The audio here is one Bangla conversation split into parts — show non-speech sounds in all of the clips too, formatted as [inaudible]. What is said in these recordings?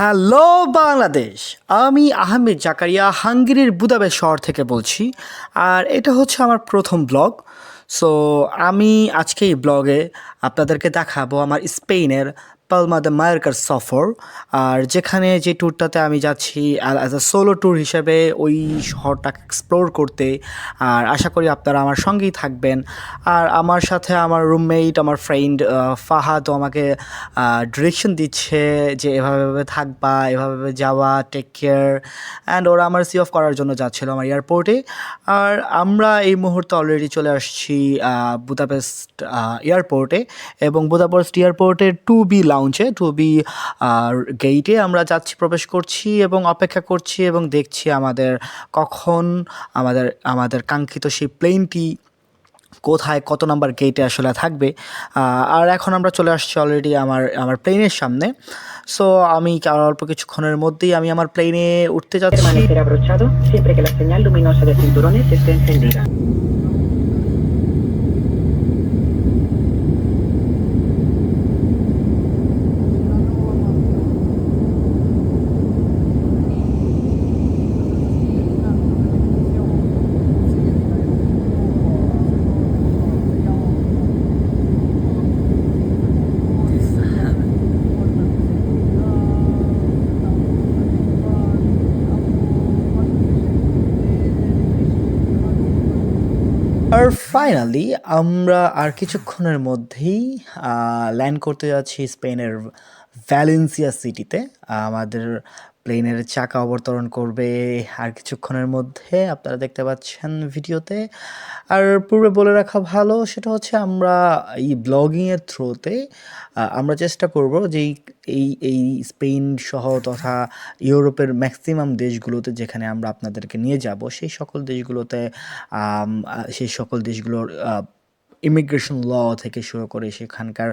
হ্যালো বাংলাদেশ, আমি আহমেদ জাকারিয়া, হাঙ্গেরির বুদাবে শহর থেকে বলছি। আর এটা হচ্ছে আমার প্রথম ব্লগ। সো আমি আজকে এই ব্লগে আপনাদেরকে দেখাবো আমার স্পেনের পালমা দ্য মায়ারকার সফর। আর যেখানে যে ট্যুরটাতে আমি যাচ্ছি অ্যাজ আ সোলো ট্যুর হিসেবে ওই শহরটাকে এক্সপ্লোর করতে, আর আশা করি আপনারা আমার সঙ্গেই থাকবেন। আর আমার সাথে আমার রুমমেট আমার ফ্রেন্ড ফাহাদও আমাকে ডিরেকশন দিচ্ছে যে এভাবে থাকবা, এভাবে যাওয়া টেক কেয়ার অ্যান্ড ওরা আমার সি অফ করার জন্য যাচ্ছিল আমার এয়ারপোর্টে আর আমরা এই মুহূর্তে অলরেডি চলে আসছি বুদাপেস্ট এয়ারপোর্টে এবং বুদাপেস্ট এয়ারপোর্টে টু বি লাউঞ্চে টু বি গেইটে আমরা যাচ্ছি, প্রবেশ করছি এবং অপেক্ষা করছি এবং দেখছি আমাদের কখন আমাদের আমাদের কাঙ্ক্ষিত সেই প্লেনটি কোথায়, কত নাম্বার গেটে আসলে থাকবে। আর এখন আমরা চলে আসছি অলরেডি আমার আমার প্লেনের সামনে। সো আমি অল্প কিছুক্ষণের মধ্যেই আমি আমার প্লেনে উঠতে যাচ্ছি। ফাইনালি আমরা আর কিছুক্ষণের মধ্যেই ল্যান্ড করতে যাচ্ছি স্পেনের ভ্যালেন্সিয়া সিটিতে আমাদের প্লেনের চাকা অবতরণ করবে আর কিছুক্ষণের মধ্যে আপনারা দেখতে পাচ্ছেন ভিডিওতে। আর পূর্বে বলে রাখা ভালো, সেটা হচ্ছে আমরা এই ব্লগিংয়ের থ্রুতে আমরা চেষ্টা করব যে এই- এই স্পেন সহ তথা ইউরোপের ম্যাক্সিমাম দেশগুলোতে যেখানে আমরা আপনাদেরকে নিয়ে যাব, সেই সকল দেশগুলোতে সেই সকল দেশগুলোর ইমিগ্রেশন ল থেকে শুরু করে সেখানকার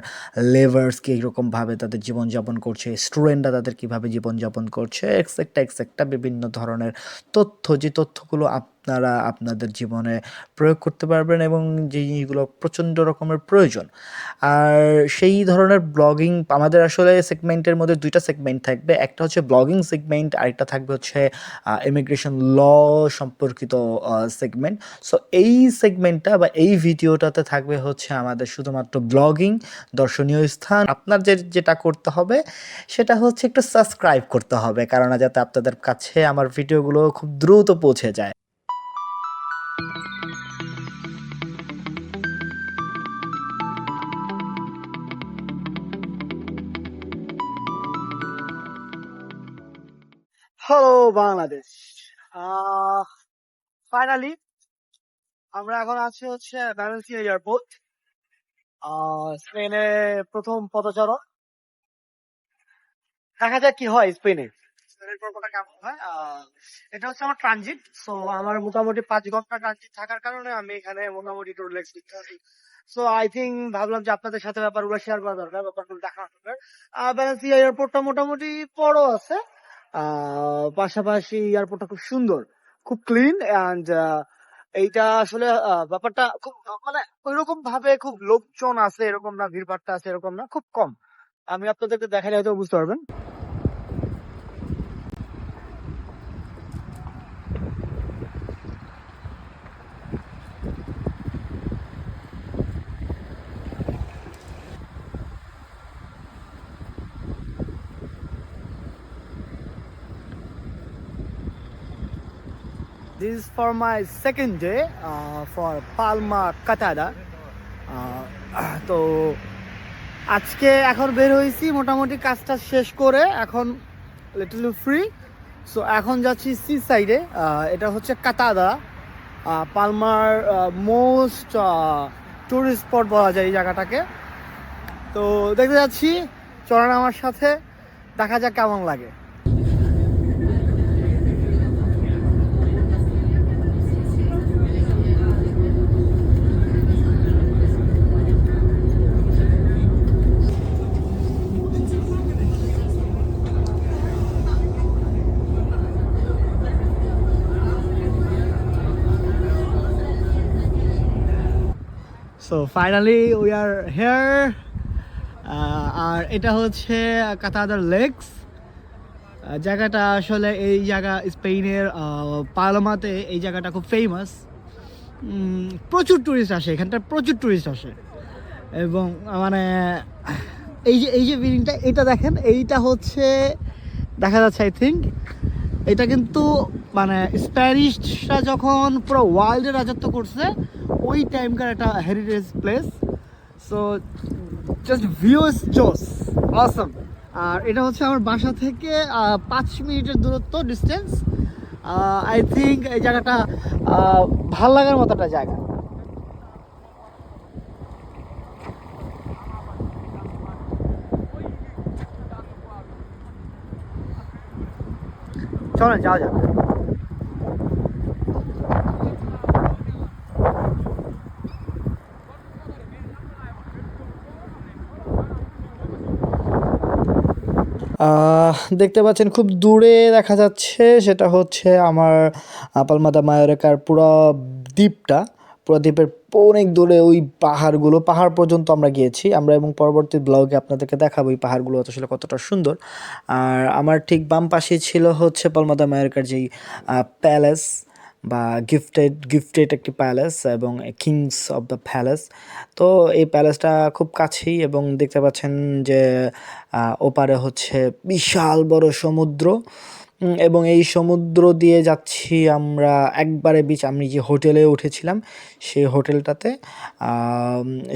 লেবার্স কীরকমভাবে তাদের জীবনযাপন করছে, স্টুডেন্টরা তাদের কীভাবে জীবনযাপন করছে এক্সেক্টা এক্সেক্টা বিভিন্ন ধরনের তথ্য, যে তথ্যগুলো আপনারা আপনাদের জীবনে প্রয়োগ করতে পারবেন এবং যে জিনিসগুলো প্রচণ্ড রকমের প্রয়োজন। আর সেই ধরনের ব্লগিং আমাদের আসলে সেগমেন্টের মধ্যে দুইটা সেগমেন্ট থাকবে। একটা হচ্ছে ব্লগিং সেগমেন্ট আরেকটা থাকবে হচ্ছে ইমিগ্রেশন ল সম্পর্কিত সেগমেন্ট সো এই সেগমেন্টটা বা এই ভিডিওটাতে থাকবে হচ্ছে আমাদের শুধুমাত্র ব্লগিং দর্শনীয় স্থান। আপনার যে, যেটা করতে হবে, সেটা হচ্ছে একটু সাবস্ক্রাইব করতে হবে কারণ যাতে আপনাদের কাছে আমার ভিডিওগুলো খুব দ্রুত পৌঁছে যায়। হ্যালো বাংলাদেশ ফাইনালি আমরা এখন আছি হচ্ছে ভ্যালেন্সিয়া এয়ারপোর্ট স্পেনে প্রথম পদচারণ দেখা যাক কি হয় স্পেনে কেমন হয় এটা হচ্ছে আমার ট্রানজিট সো আমার মোটামুটি পাঁচ ঘণ্টা ট্রানজিট থাকার কারণে আমি এখানে মোটামুটি রিল্যাক্স পারি সো আই থিঙ্ক ভাবলাম যে আপনাদের সাথে ব্যাপারগুলো শেয়ার করা দরকার, ব্যাপারগুলো দরকার এয়ারপোর্টটা মোটামুটি বড় আছে পাশাপাশি এয়ারপোর্টটা খুব সুন্দর, খুব ক্লিন অ্যান্ড এইটা আসলে ব্যাপারটা খুব মানে ওইরকম ভাবে খুব লোকজন আছে, এরকম না ভিড়ভাট্টা আছে, এরকম না, খুব কম। আমি আপনাদেরকে দেখালে হয়তো বুঝতে পারবেন। This is for my second day uh, for Palma Qatada. Uh, [clears throat] তো আজকে এখন বের হয়েছি মোটামুটি কাজটা শেষ করে এখন লিটল ফ্রি সো এখন যাচ্ছি সি সাইডে এটা হচ্ছে কাতাদা পালমার মোস্ট টুরিস্ট স্পট বলা যায় এই জায়গাটাকে। তো দেখতে যাচ্ছি চলেন আমার সাথে দেখা যাক কেমন লাগে। Finally we are here. আহ, আর এটা হচ্ছে কাতাদার লেকস। জায়গাটা আসলে এই জায়গা স্পেনের পালমাতে এই জায়গাটা খুব ফেমাস প্রচুর টুরিস্ট আসে এখানটা প্রচুর টুরিস্ট আসে। এবং মানে এই যে এই যে বিল্ডিংটা এটা দেখেন এইটা হচ্ছে দেখা যাচ্ছে আই থিঙ্ক এটা কিন্তু মানে স্প্যানিশরা যখন পুরো ওয়ার্ল্ডে রাজত্ব করছে ওই টাইমকার একটা heritage place so just views জোস অসম আর এটা হচ্ছে আমার বাসা থেকে পাঁচ মিনিটের দূরত্ব ডিস্টেন্স আই থিঙ্ক এই জায়গাটা ভালো লাগার মতো একটা জায়গা। চলেন, যাওয়া যাক। দেখতে পাচ্ছেন খুব দূরে দেখা যাচ্ছে, সেটা হচ্ছে আমার পালমাদা মায়োরেকার পুরো দ্বীপটা। পুরো দ্বীপের অনেক দূরে ওই পাহাড়গুলো, পাহাড় পর্যন্ত আমরা গিয়েছি। আমরা এবং পরবর্তী ব্লগে আপনাদেরকে দেখাবো ওই পাহাড়গুলো আসলে কতটা সুন্দর। আর আমার ঠিক বাম পাশে ছিল হচ্ছে পালমাদা মায়োরেকার যেই প্যালেস বা গিফটেড গিফটেড একটি প্যালেস এবং কিংস অফ দ্য প্যালেস তো এই প্যালেসটা খুব কাছেই এবং দেখতে পাচ্ছেন যে ওপারে হচ্ছে বিশাল বড় সমুদ্র। এবং এই সমুদ্র দিয়ে যাচ্ছি আমরা একবারে বিচ আমি যে হোটেলে উঠেছিলাম, সেই হোটেলটাতে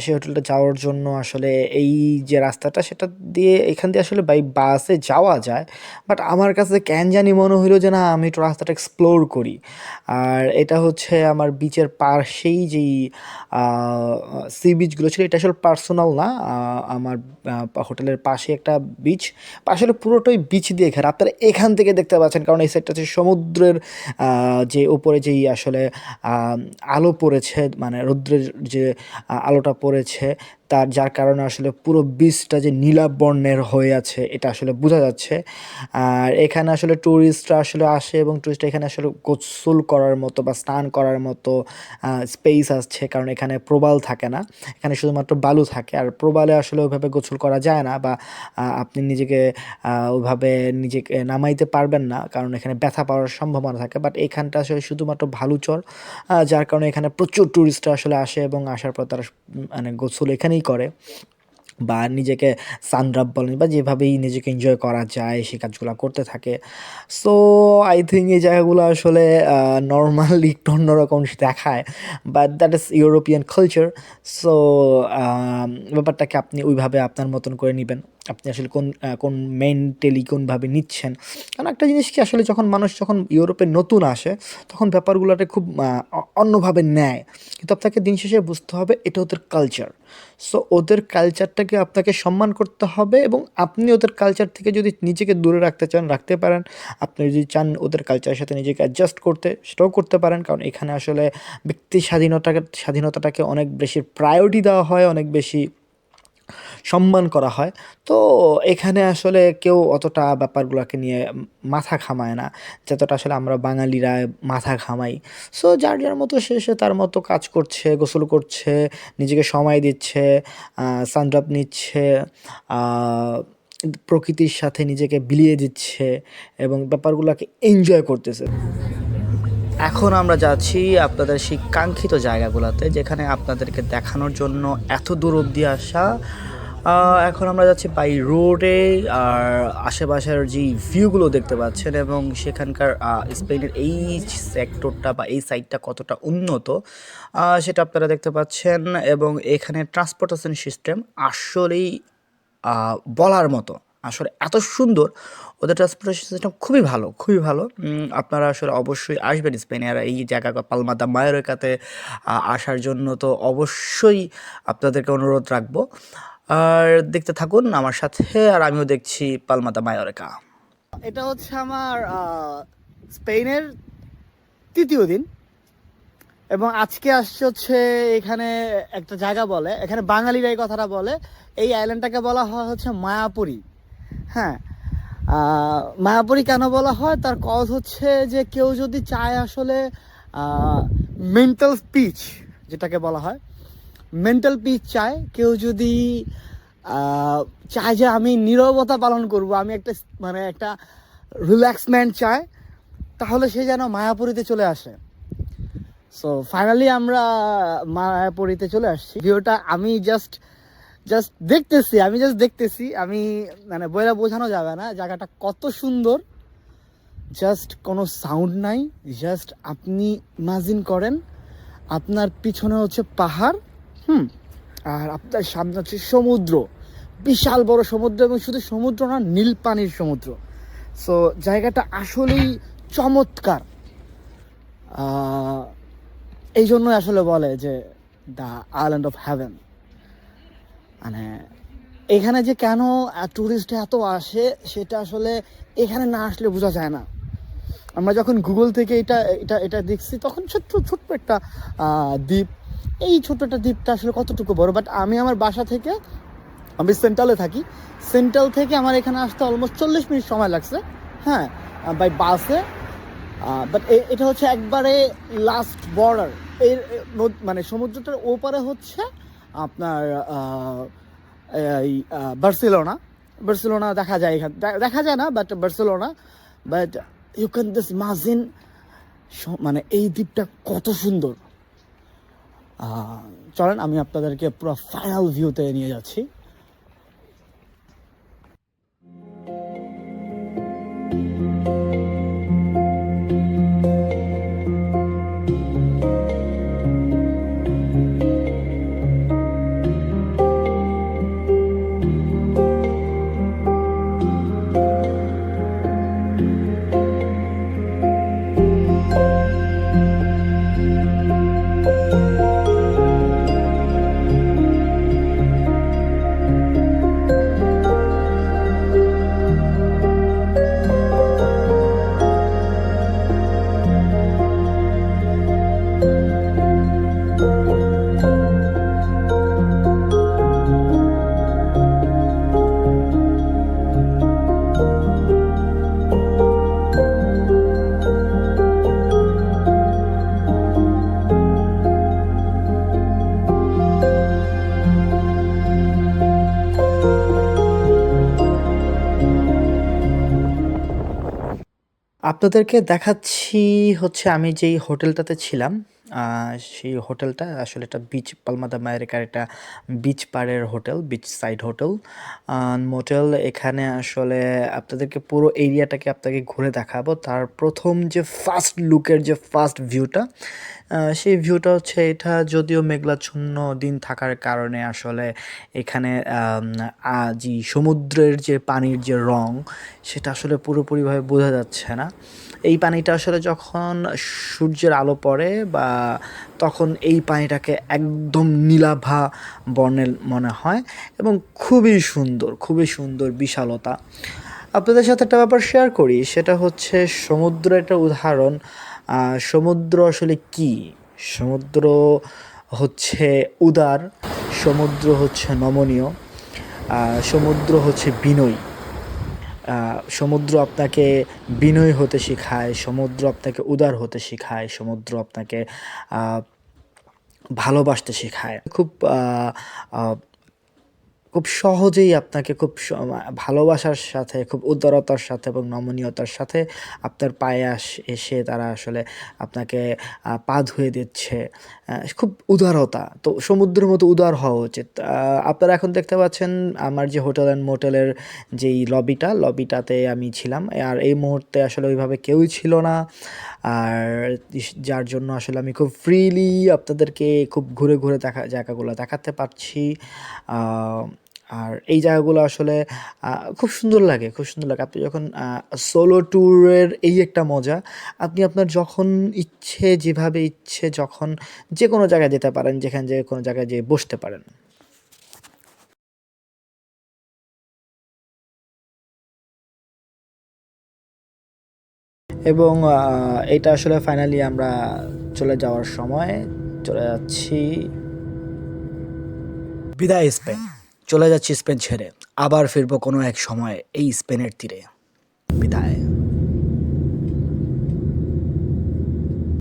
সেই হোটেলটা যাওয়ার জন্য আসলে এই যে রাস্তাটা, সেটা দিয়ে এখান দিয়ে আসলে বাই বাসে যাওয়া যায়। বাট আমার কাছে কেন জানি মনে হইল যে না, আমি একটু রাস্তাটা এক্সপ্লোর করি। আর এটা হচ্ছে আমার বিচের পাশেই যেই সি বিচগুলো ছিল, এটা আসলে পার্সোনাল না। আমার হোটেলের পাশে একটা বিচ আসলে পুরোটাই বিচ দিয়ে ঘেরা। আপনারা এখান থেকে দেখতে পাচ্ছেন। কারণ এই সাইডটা হচ্ছে সমুদ্রের যে উপরে যেই আসলে আলো পড়েছে মানে রৌদ্রের যে আলোটা পড়েছে তার, যার কারণে আসলে পুরো বীজটা যে নীলা বর্ণের হয়ে আছে, এটা আসলে বোঝা যাচ্ছে। আর এখানে আসলে ট্যুরিস্টরা আসলে আসে এবং ট্যুরিস্ট এখানে আসলে গোসল করার মতো বা স্নান করার মতো স্পেস আসছে কারণ এখানে প্রবাল থাকে না। এখানে শুধুমাত্র বালু থাকে, আর প্রবালে আসলে ওইভাবে গোসল করা যায় না বা আপনি নিজেকে ওইভাবে নিজেকে নামাইতে পারবেন না, কারণ এখানে ব্যথা পাওয়ার সম্ভাবনা থাকে। বাট এখানটা আসলে শুধুমাত্র ভালুচর যার কারণে এখানে প্রচুর ট্যুরিস্টরা আসলে আসে এবং আসার পর তারা মানে গোসল এখানেই করে বা নিজেকে সানড্রাপ বলেন বা যেভাবেই নিজেকে এনজয় করা যায়, সেই কাজগুলো করতে থাকে। সো আই থিঙ্ক এই জায়গাগুলো আসলে নর্মালি একটু অন্যরকম দেখায় but that is European culture so ব্যাপারটাকে আপনি ওইভাবে আপনার মতন করে নেবেন। আপনি আসলে কোন কোন মেন্টালি কোনভাবে নিচ্ছেন। কারণ একটা জিনিস কি আসলে যখন মানুষ যখন ইউরোপে নতুন আসে, তখন ব্যাপারগুলোতে খুব অন্যভাবে নেয়। কিন্তু আপনাকে দিন শেষে বুঝতে হবে, এটা ওদের কালচার সো ওদের কালচারটাকে আপনাকে সম্মান করতে হবে এবং আপনি ওদের কালচার থেকে যদি নিজেকে দূরে রাখতে চান, রাখতে পারেন। আপনি যদি চান ওদের কালচারের সাথে নিজেকে অ্যাডজাস্ট করতে, সেটাও করতে পারেন। কারণ এখানে আসলে ব্যক্তি স্বাধীনতাকে, স্বাধীনতাটাকে অনেক বেশি প্রায়োরিটি দেওয়া হয়, অনেক বেশি সম্মান করা হয়। তো এখানে আসলে কেউ অতটা ব্যাপারগুলোকে নিয়ে মাথা ঘামায় না, যতটা আসলে আমরা বাঙালিরা মাথা ঘামাই। সো যার যার মতো সে সে তার মতো কাজ করছে, গোসল করছে, নিজেকে সময় দিচ্ছে সানড্রপ নিচ্ছে প্রকৃতির সাথে নিজেকে বিলিয়ে দিচ্ছে এবং ব্যাপারগুলোকে এনজয় করতেছে। এখন আমরা যাচ্ছি আপনাদের সেই কাঙ্ক্ষিত জায়গাগুলোতে, যেখানে আপনাদেরকে দেখানোর জন্য এত দূর অবধি আসা। এখন আমরা যাচ্ছি বাই রোডে আর আশেপাশের যে ভিউগুলো দেখতে পাচ্ছেন এবং সেখানকার স্পেনের এই সেক্টরটা বা এই সাইডটা কতটা উন্নত সেটা আপনারা দেখতে পাচ্ছেন এবং এখানে ট্রান্সপোর্টেশন সিস্টেম আসলেই বলার মতো। আসলে এত সুন্দর। ওদের ট্রান্সপোর্টেশন সিস্টেম খুবই ভালো খুবই ভালো। আপনারা আসলে অবশ্যই আসবেন স্পেনে। আর এই জায়গা পালমাদা মায়োরেকাতে আসার জন্য তো অবশ্যই আপনাদেরকে অনুরোধ রাখব। আর দেখতে থাকুন আমার সাথে, আর আমিও দেখছি পালমাদা মায়োরেকা। এটা হচ্ছে আমার স্পেনের তৃতীয় দিন। এবং আজকে আসছে হচ্ছে এখানে একটা জায়গা বলে, এখানে বাঙালিরা এই কথাটা বলে। এই আইল্যান্ডটাকে বলা হয় হচ্ছে মায়াপুরী। হ্যাঁ। মায়াপুরী কেন বলা হয়? তার কজ হচ্ছে যে কেউ যদি চায় আসলে মেন্টাল পিচ যেটাকে বলা হয় মেন্টাল পিচ চায়, কেউ যদি চায় যে আমি নীরবতা পালন করব, আমি একটা মানে একটা রিল্যাক্সমেন্ট চাই তাহলে সে যেন মায়াপুরীতে চলে আসে। সো ফাইনালি আমরা মায়াপুরীতে চলে আসছি। ভিডিওটা আমি জাস্ট জাস্ট দেখতেছি, আমি জাস্ট দেখতেছি, আমি মানে বইটা বোঝানো যাবে না, জায়গাটা কত সুন্দর জাস্ট কোনো সাউন্ড নাই জাস্ট আপনি ইমাজিন করেন, আপনার পিছনে হচ্ছে পাহাড়, হুম, আর আপনার সামনে হচ্ছে সমুদ্র, বিশাল বড় সমুদ্র এবং শুধু সমুদ্র না, নীল পানির সমুদ্র। সো জায়গাটা আসলেই চমৎকার। এই জন্যই আসলে বলে যে দ্য আইল্যান্ড অফ হ্যাভেন মানে এখানে যে কেন ট্যুরিস্ট এত আসে, সেটা আসলে এখানে না আসলে বোঝা যায় না। আমরা যখন গুগল থেকে এটা এটা এটা দেখছি, তখন ছোট্ট ছোট্ট একটা দ্বীপ। এই ছোট্ট একটা দ্বীপটা আসলে কতটুকু বড়? বাট আমি আমার বাসা থেকে, আমি সেন্ট্রালে থাকি। সেন্ট্রাল থেকে আমার এখানে আসতে অলমোস্ট চল্লিশ মিনিট সময় লাগছে। হ্যাঁ বাই বাসে বাট এটা হচ্ছে একবারে লাস্ট বর্ডার এর মানে সমুদ্রটার ওপারে হচ্ছে আপনার এই বার্সেলোনা। বার্সেলোনা দেখা যায় এখান দেখা যায় না but Barcelona but you can this imagine মানে এই দ্বীপটা কত সুন্দর। চলেন, আমি আপনাদেরকে পুরো ফাইনাল ভিউতে নিয়ে যাচ্ছি। আপনাদেরকে দেখাচ্ছি হচ্ছে আমি যেই হোটেলটাতে ছিলাম সেই হোটেলটা আসলে একটা বিচ পালমাদা মায়েরিকার একটা বিচ পাড়ের hotel beach side hotel. Motel এখানে আসলে আপনাদেরকে পুরো এরিয়াটাকে আপনাকে ঘুরে দেখাবো। তার প্রথম যে ফার্স্ট লুকের যে ফার্স্ট ভিউটা সেই ভিউটা হচ্ছে এটা যদিও মেঘলাচ্ছন্ন দিন থাকার কারণে আসলে এখানে যে সমুদ্রের যে পানির যে রং, সেটা আসলে পুরোপুরিভাবে বোঝা যাচ্ছে না। এই পানিটা আসলে যখন সূর্যের আলো পড়ে বা তখন এই পানিটাকে একদম নীলাভা বর্ণের মনে হয় এবং খুবই সুন্দর খুবই সুন্দর বিশালতা। আপনাদের সাথে একটা ব্যাপার শেয়ার করি, সেটা হচ্ছে সমুদ্রের একটা উদাহরণ সমুদ্র আসলে কি? সমুদ্র হচ্ছে উদার, সমুদ্র হচ্ছে নমনীয় সমুদ্র হচ্ছে বিনয়ী। সমুদ্র আপনাকে বিনয়ী হতে শেখায়, সমুদ্র আপনাকে উদার হতে শেখায়, সমুদ্র আপনাকে ভালোবাসতে শেখায়। খুব খুব সহজেই আপনাকে খুব ভালোবাসার সাথে, খুব উদারতার সাথে এবং নমনীয়তার সাথে আপনার পায়ে আস- এসে তারা আসলে আপনাকে পা ধুয়ে দিচ্ছে। খুব উদারতা। তো সমুদ্রের মতো উদার হওয়া উচিত। আপনারা এখন দেখতে পাচ্ছেন আমার যে হোটেল অ্যান্ড মোটেলের যেই লবিটা, লবিটাতে আমি ছিলাম। আর এই মুহূর্তে আসলে ওইভাবে কেউই ছিল না। আর যার জন্য আসলে আমি খুব ফ্রিলি আপনাদেরকে খুব ঘুরে ঘুরে দেখা, জায়গাগুলো দেখাতে পারছি। আর এই জায়গাগুলো আসলে খুব সুন্দর লাগে, খুব সুন্দর লাগে। আপনি যখন সোলো ট্যুরের এই একটা মজা, আপনি আপনার যখন ইচ্ছে, যেভাবে ইচ্ছে, যখন যে কোনো জায়গায় যেতে পারেন, যেখানে যে কোনো জায়গায় যেয়ে বসতে পারেন। এবং এটা আসলে ফাইনালি আমরা চলে যাওয়ার সময়, চলে যাচ্ছি বিদায়, স্পেন। চলে যাচ্ছি স্পেন ছেড়ে। আবার ফিরবো কোনো এক সময় এই স্পেনের তীরে। বিদায়।